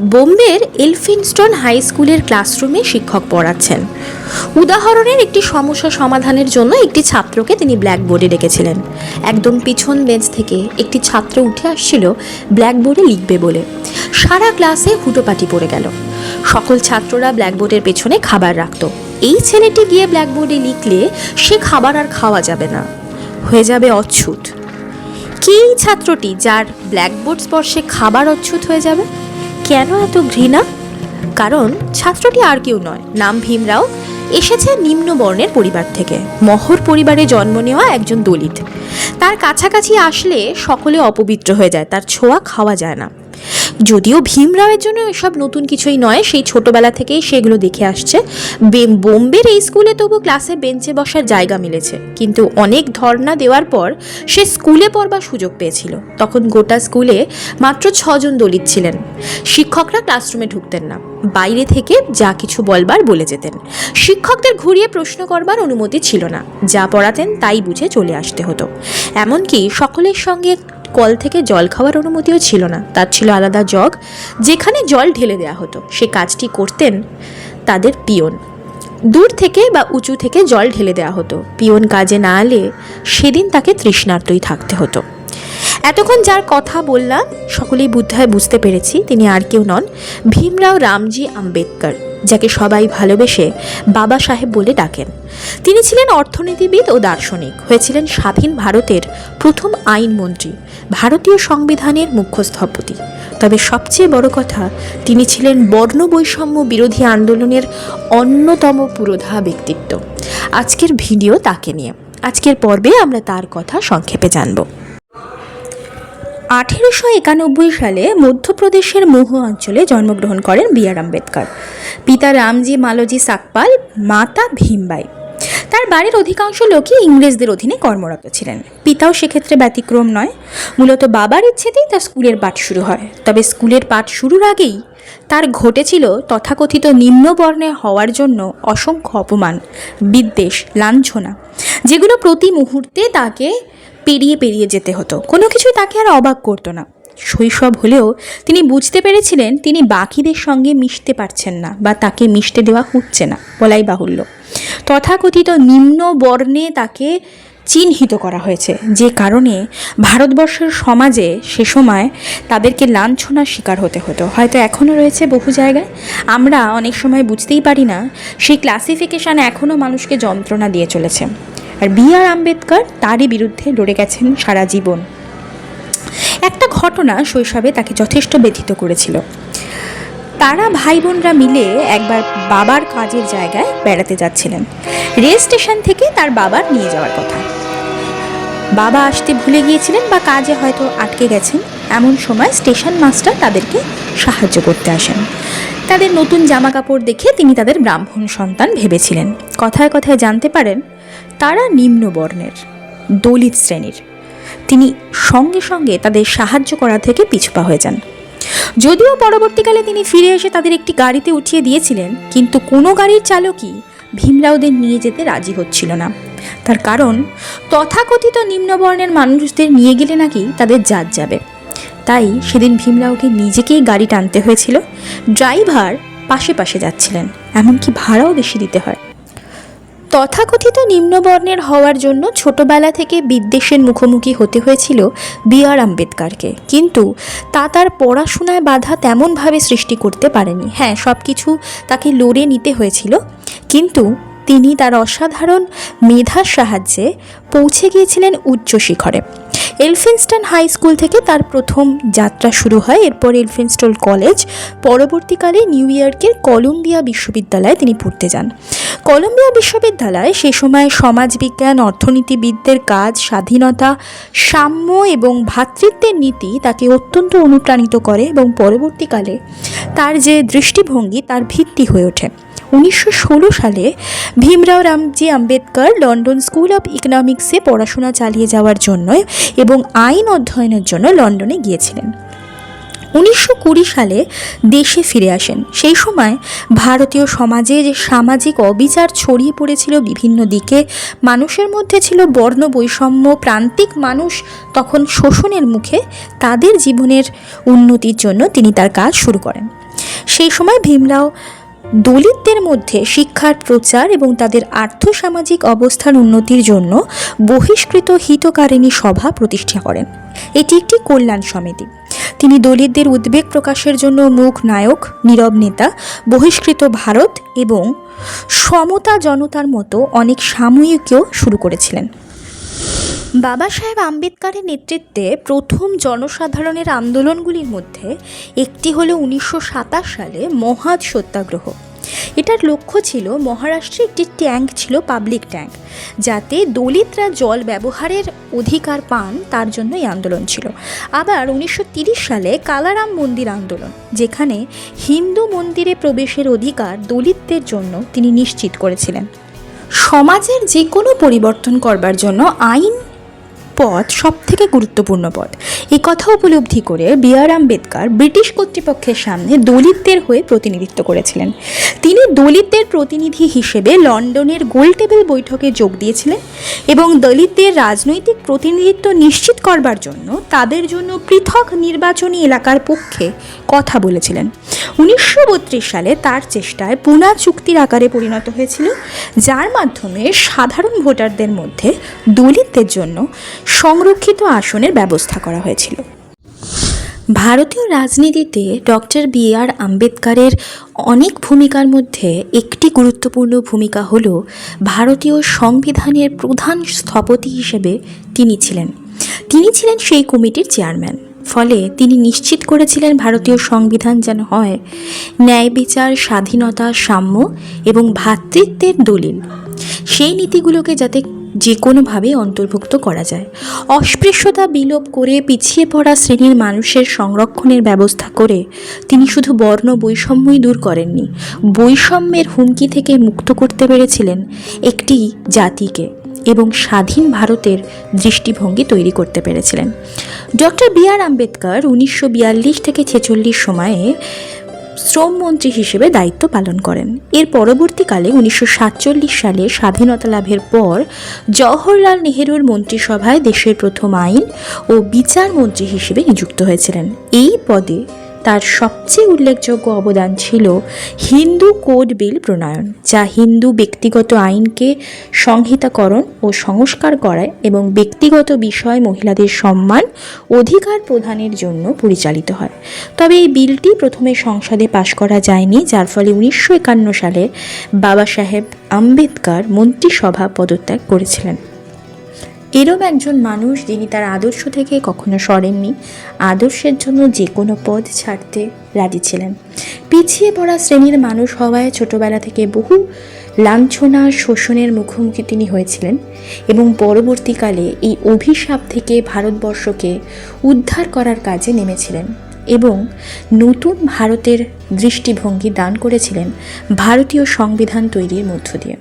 বোম্বের Elphinstone high স্কুলের ক্লাসরুমে শিক্ষক পড়াচ্ছেন। উদাহরণের একটি সমস্যা সমাধানের জন্য একটি ছাত্রকে তিনি ব্ল্যাকবোর্ডে ডেকেছিলেন। একদম পিছন বেঞ্চ থেকে একটি ছাত্র উঠে আসছিল, ব্ল্যাকবোর্ডে লিখবে বলে। সারা ক্লাসে হুটোপাটি পড়ে গেল। সকল ছাত্ররা ব্ল্যাকবোর্ডের পেছনে খাবার রাখত। এই ছেলেটি গিয়ে ব্ল্যাকবোর্ডে লিখলে সে খাবার আর খাওয়া যাবে না। হয়ে যাবে অচ্ছুত। কি এই ছাত্রটি যার ব্ল্যাকবোর্ড স্পর্শে খাবার অচ্ছুত হয়ে যাবে? কেন এত ঘৃণা? কারণ ছাত্রটি আর কেউ নয়, নাম ভীমরাও, এসেছে নিম্ন বর্ণের পরিবার থেকে। মহর পরিবারে জন্ম নেওয়া একজন দলিত। তার কাছাকাছি আসলে সকলে অপবিত্র হয়ে যায়, তার ছোঁয়া খাওয়া যায় না। যদিও ভীমরাওয়ের জন্য এসব নতুন কিছুই নয়, সেই ছোটবেলা থেকেই সেগুলো দেখে আসছে। বোম্বের এই স্কুলে তবু ক্লাসে বেঞ্চে বসার জায়গা মিলেছে। কিন্তু অনেক ধর্ণা দেওয়ার পর সে স্কুলে পড়বার সুযোগ পেয়েছিল। তখন গোটা স্কুলে মাত্র ছজন দলিত ছিলেন। শিক্ষকরা ক্লাসরুমে ঢুকতেন না। বাইরে থেকে যা কিছু বলবার বলে যেতেন। শিক্ষকদের ঘুরিয়ে প্রশ্ন করবার অনুমতি ছিল না। যা পড়াতেন তাই বুঝে চলে আসতে হতো। এমনকি সকলের সঙ্গে কল থেকে জল খাওয়ার অনুমতিও ছিল না। তার ছিল আলাদা জগ, যেখানে জল ঢেলে দেওয়া হতো। সে কাজটি করতেন তাদের পিয়ন। দূর থেকে বা উঁচু থেকে জল ঢেলে দেওয়া হতো। পিয়ন কাজে না এলে সেদিন তাকে তৃষ্ণার্তই থাকতে হতো। এতক্ষণ যার কথা বললাম, সকলেই বুদ্ধায় বুঝতে পেরেছি তিনি আর কেউ নন। ভীমরাও রামজি আম্বেদকর। যাকে সবাই ভালোবেসে বাবা সাহেব বলে ডাকেন। তিনি ছিলেন অর্থনীতিবিদ ও দার্শনিক, হয়েছিলেন স্বাধীন ভারতের প্রথম আইনমন্ত্রী, ভারতীয় সংবিধানের মুখ্য স্থপতি তবে সবচেয়ে বড় কথা, তিনি ছিলেন বর্ণ বৈষম্য বিরোধী আন্দোলনের অন্যতম পুরোধা ব্যক্তিত্ব। আজকের ভিডিও তাকে নিয়ে। আজকের পর্বে আমরা তার কথা সংক্ষেপে জানব। আঠেরোশো একানব্বই সালে মধ্যপ্রদেশের মহু অঞ্চলে জন্মগ্রহণ করেন বি আর আম্বেদকর। পিতা রামজি মালোজি সাকপাল, মাতা ভীমবাই। তার বাড়ির অধিকাংশ লোকই ইংরেজদের অধীনে কর্মরত ছিলেন। পিতাও সেক্ষেত্রে ব্যতিক্রম নয়। মূলত বাবার ইচ্ছেতেই তার স্কুলের পাঠ শুরু হয়। তবে স্কুলের পাঠ শুরুর আগেই তার ঘটেছিল তথাকথিত নিম্নবর্ণে হওয়ার জন্য অসংখ্য অপমান, বিদ্বেষ, লাঞ্ছনা, যেগুলো প্রতি মুহূর্তে তাকে পেরিয়ে পেরিয়ে যেতে হতো। কোনো কিছুই তাকে আর অবাক করতো না। শৈশব হলেও তিনি বুঝতে পেরেছিলেন তিনি বাকিদের সঙ্গে মিশতে পারছেন না বা তাকে মিশতে দেওয়া হচ্ছে না বলাই বাহুল্য। তথাকথিত নিম্ন বর্ণে তাকে চিহ্নিত করা হয়েছে, যে কারণে ভারতবর্ষের সমাজে সে সময় তাদেরকে লাঞ্ছনার শিকার হতে হতো। হয়তো এখনও রয়েছে বহু জায়গায়। আমরা অনেক সময় বুঝতেই পারি না, সেই ক্লাসিফিকেশান এখনও মানুষকে যন্ত্রণা দিয়ে চলেছে। আর বি আর আম্বেদকর তারই বিরুদ্ধে লড়ে গেছেন সারা জীবন। একটা ঘটনা শৈশবে তাকে যথেষ্ট ব্যথিত করেছিল। তারা ভাই বোনরা মিলে একবার বাবার কাজের জায়গায় বেড়াতে যাচ্ছিলেন। রেল স্টেশন থেকে তার বাবার নিয়ে যাওয়ার কথা। বাবা আসতে ভুলে গিয়েছিলেন বা কাজে হয়তো আটকে গেছেন। এমন সময় স্টেশন মাস্টার তাদেরকে সাহায্য করতে আসেন। তাদের নতুন জামা কাপড় দেখে তিনি তাদের ব্রাহ্মণ সন্তান ভেবেছিলেন। কথায় কথায় জানতে পারেন তারা নিম্ন বর্ণের, দলিত শ্রেণির। তিনি সঙ্গে সঙ্গে তাদের সাহায্য করা থেকে পিছপা হয়ে যান। যদিও পরবর্তীকালে তিনি ফিরে এসে তাদের একটি গাড়িতে উঠিয়ে দিয়েছিলেন, কিন্তু কোনো গাড়ির চালকই ভীমরাওদের নিয়ে যেতে রাজি হচ্ছিল না। তার কারণ, তথাকথিত নিম্নবর্ণের মানুষদের নিয়ে গেলে নাকি তাদের জাত যাবে। তাই সেদিন ভীমরাওকে নিজেকেই গাড়ি টানতে হয়েছিল। ড্রাইভার পাশে পাশে যাচ্ছিলেন, এমনকি ভাড়াও বেশি দিতে হয়। তথাকথিত নিম্নবর্ণের হওয়ার জন্য ছোটবেলা থেকে বিদ্বেষের মুখোমুখি হতে হয়েছিল বি আর আম্বেদকারকে। কিন্তু তা তার পড়াশোনায় বাধা তেমনভাবে সৃষ্টি করতে পারেনি। হ্যাঁ সব কিছু তাকে লড়ে নিতে হয়েছিল। কিন্তু তিনি তার অসাধারণ মেধার সাহায্যে পৌঁছে গিয়েছিলেন উচ্চ শিখরে। এলফিনস্টন হাই স্কুল থেকে তার প্রথম যাত্রা শুরু হয়। এরপর এলফিনস্টন কলেজ পরবর্তীকালে নিউ ইয়র্কের কলম্বিয়া বিশ্ববিদ্যালয়ে তিনি পড়তে যান। কলম্বিয়া বিশ্ববিদ্যালয়ে সে সময় সমাজবিজ্ঞান, অর্থনীতিবিদদের কাজ, স্বাধীনতা, সাম্য এবং ভ্রাতৃত্বের নীতি তাকে অত্যন্ত অনুপ্রাণিত করে এবং পরবর্তীকালে তার যে দৃষ্টিভঙ্গি তার ভিত্তি হয়ে ওঠে। উনিশশো ষোলো সালে Bhimrao Ramji Ambedkar London school of ইকোনমিক্সে পড়াশোনা চালিয়ে যাওয়ার জন্য এবং আইন অধ্যয়নের জন্য লন্ডনে গিয়েছিলেন। উনিশশো কুড়ি সালে দেশে ফিরে আসেন। সেই সময় ভারতীয় সমাজে যে সামাজিক অবিচার ছড়িয়ে পড়েছিল বিভিন্ন দিকে, মানুষের মধ্যে ছিল বর্ণ বৈষম্য, প্রান্তিক মানুষ তখন শোষণের মুখে তাদের জীবনের উন্নতির জন্য তিনি তার কাজ শুরু করেন। সেই সময় ভীমরাও দলিতদের মধ্যে শিক্ষার প্রচার এবং তাদের আর্থসামাজিক অবস্থার উন্নতির জন্য বহিষ্কৃত হিতকারিণী সভা প্রতিষ্ঠা করেন। এটি একটি কল্যাণ সমিতি। তিনি দলিতদের উদ্বেগ প্রকাশের জন্য মুখ নায়ক, নীরব নেতা, বহিষ্কৃত ভারত এবং সমতা জনতার মতো অনেক সাময়িকীও শুরু করেছিলেন। বাবা সাহেব আম্বেদকারের নেতৃত্বে প্রথম জনসাধারণের আন্দোলনগুলির মধ্যে একটি হলো উনিশশো সাতাশ সালে মহাদ সত্যাগ্রহ। এটার লক্ষ্য ছিল মহারাষ্ট্রে একটি ট্যাঙ্ক ছিল পাবলিক ট্যাঙ্ক, যাতে দলিতরা জল ব্যবহারের অধিকার পান, তার জন্য এই আন্দোলন ছিল। আবার উনিশশো সালে কালারাম মন্দির আন্দোলন, যেখানে হিন্দু মন্দিরে প্রবেশের অধিকার দলিতদের জন্য তিনি নিশ্চিত করেছিলেন। সমাজের যে কোনো পরিবর্তন করবার জন্য আইন পথ সব থেকে গুরুত্বপূর্ণ পথ। এই কথা উপলব্ধি করে বি আর আম্বেদকর ব্রিটিশ কর্তৃপক্ষের সামনে দলিতদের হয়ে প্রতিনিধিত্ব করেছিলেন। তিনি দলিতদের প্রতিনিধি হিসেবে লন্ডনের গোল টেবিল বৈঠকে যোগ দিয়েছিলেন এবং দলিতদের রাজনৈতিক প্রতিনিধিত্ব নিশ্চিত করবার জন্য তাদের জন্য পৃথক নির্বাচনী এলাকার পক্ষে কথা বলেছিলেন। উনিশশো বত্রিশ সালে তার চেষ্টায় পুনা চুক্তির আকারে পরিণত হয়েছিল, যার মাধ্যমে সাধারণ ভোটারদের মধ্যে দলিতদের জন্য সংরক্ষিত আসনের ব্যবস্থা করা হয়েছিল। ভারতীয় রাজনীতিতে ডক্টর বি আর আম্বেদকরের অনেক ভূমিকার মধ্যে একটি গুরুত্বপূর্ণ ভূমিকা হল ভারতীয় সংবিধানের প্রধান স্থপতি হিসেবে তিনি ছিলেন। তিনি ছিলেন সেই কমিটির চেয়ারম্যান। ফলে তিনি নিশ্চিত করেছিলেন ভারতীয় সংবিধান যেন হয় ন্যায় বিচার, স্বাধীনতা, সাম্য এবং ভ্রাতৃত্বের দলিল। সেই নীতিগুলোকে যাতে যে কোনোভাবে অন্তর্ভুক্ত করা যায়। অস্পৃশ্যতা বিলোপ করে পিছিয়ে পড়া শ্রেণির মানুষের সংরক্ষণের ব্যবস্থা করে তিনি শুধু বর্ণ বৈষম্যই দূর করেননি, বৈষম্যের হুমকি থেকে মুক্ত করতে পেরেছিলেন একটি জাতিকে এবং স্বাধীন ভারতের দৃষ্টিভঙ্গি তৈরি করতে পেরেছিলেন। ডক্টর বি আর আম্বেদকর উনিশশো বিয়াল্লিশ থেকে ছেচল্লিশ সময়ে শ্রমমন্ত্রী হিসেবে দায়িত্ব পালন করেন। এর পরবর্তীকালে উনিশশো সাতচল্লিশ সালে স্বাধীনতা লাভের পর জওহরলাল নেহরুর মন্ত্রিসভায় দেশের প্রথম আইন ও বিচার মন্ত্রী হিসেবে নিযুক্ত হয়েছিলেন। এই পদে তার সবচেয়ে উল্লেখযোগ্য অবদান ছিল হিন্দু কোড বিল প্রণয়ন, যা হিন্দু ব্যক্তিগত আইনকে সংহিতাকরণ ও সংস্কার করায় এবং ব্যক্তিগত বিষয় মহিলাদের সম্মান অধিকার প্রদানের জন্য পরিচালিত হয়। তবে এই বিলটি প্রথমে সংসদে পাশ করা যায়নি, যার ফলে উনিশশো একান্ন সালে বাবা সাহেব আম্বেদকর মন্ত্রিসভা পদত্যাগ করেছিলেন। এরম একজন মানুষ যিনি তার আদর্শ থেকে কখনো সরেননি, আদর্শের জন্য যে কোনো পদ ছাড়তে রাজি ছিলেন। পিছিয়ে পড়া শ্রেণির মানুষ হওয়ায় ছোটবেলা থেকে বহু লাঞ্ছনা, শোষণের মুখোমুখি তিনি হয়েছিলেন এবং পরবর্তীকালে এই অভিশাপ থেকে ভারতবর্ষকে উদ্ধার করার কাজে নেমেছিলেন এবং নতুন ভারতের দৃষ্টিভঙ্গি দান করেছিলেন ভারতীয় সংবিধান তৈরির মধ্য দিয়ে।